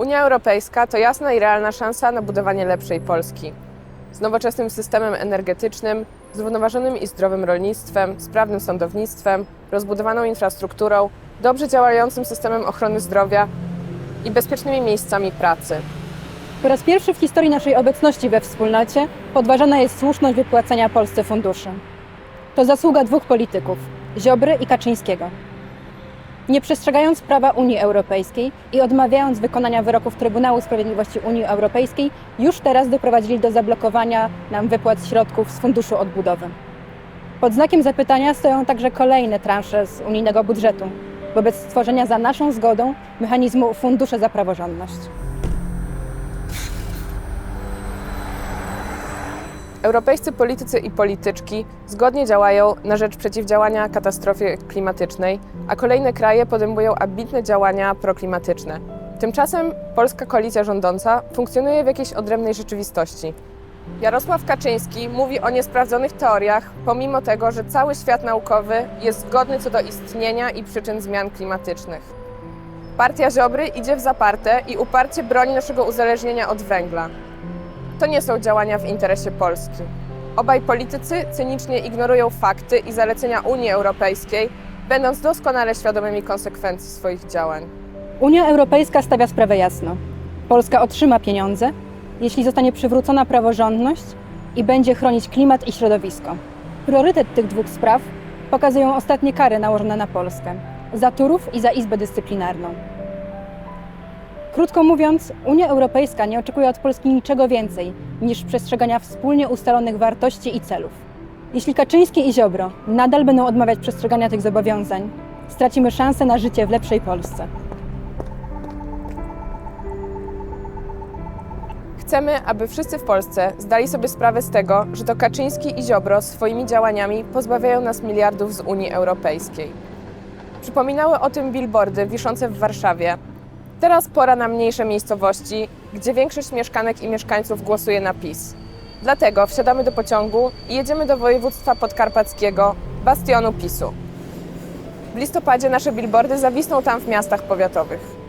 Unia Europejska to jasna i realna szansa na budowanie lepszej Polski. Z nowoczesnym systemem energetycznym, zrównoważonym i zdrowym rolnictwem, sprawnym sądownictwem, rozbudowaną infrastrukturą, dobrze działającym systemem ochrony zdrowia i bezpiecznymi miejscami pracy. Po raz pierwszy w historii naszej obecności we wspólnocie podważana jest słuszność wypłacania Polsce funduszy. To zasługa dwóch polityków Ziobry i Kaczyńskiego. Nie przestrzegając prawa Unii Europejskiej i odmawiając wykonania wyroków Trybunału Sprawiedliwości Unii Europejskiej, już teraz doprowadzili do zablokowania nam wypłat środków z Funduszu Odbudowy. Pod znakiem zapytania stoją także kolejne transze z unijnego budżetu, wobec stworzenia za naszą zgodą mechanizmu Fundusze za Praworządność. Europejscy politycy i polityczki zgodnie działają na rzecz przeciwdziałania katastrofie klimatycznej, a kolejne kraje podejmują ambitne działania proklimatyczne. Tymczasem polska koalicja rządząca funkcjonuje w jakiejś odrębnej rzeczywistości. Jarosław Kaczyński mówi o niesprawdzonych teoriach, pomimo tego, że cały świat naukowy jest zgodny co do istnienia i przyczyn zmian klimatycznych. Partia Ziobry idzie w zaparte i uparcie broni naszego uzależnienia od węgla. To nie są działania w interesie Polski. Obaj politycy cynicznie ignorują fakty i zalecenia Unii Europejskiej, będąc doskonale świadomymi konsekwencji swoich działań. Unia Europejska stawia sprawę jasno. Polska otrzyma pieniądze, jeśli zostanie przywrócona praworządność i będzie chronić klimat i środowisko. Priorytet tych dwóch spraw pokazują ostatnie kary nałożone na Polskę za Turów i za Izbę Dyscyplinarną. Krótko mówiąc, Unia Europejska nie oczekuje od Polski niczego więcej niż przestrzegania wspólnie ustalonych wartości i celów. Jeśli Kaczyński i Ziobro nadal będą odmawiać przestrzegania tych zobowiązań, stracimy szansę na życie w lepszej Polsce. Chcemy, aby wszyscy w Polsce zdali sobie sprawę z tego, że to Kaczyński i Ziobro swoimi działaniami pozbawiają nas miliardów z Unii Europejskiej. Przypominały o tym billboardy wiszące w Warszawie. Teraz pora na mniejsze miejscowości, gdzie większość mieszkanek i mieszkańców głosuje na PiS. Dlatego wsiadamy do pociągu i jedziemy do województwa podkarpackiego, bastionu PiSu. W listopadzie nasze billboardy zawisną tam w miastach powiatowych.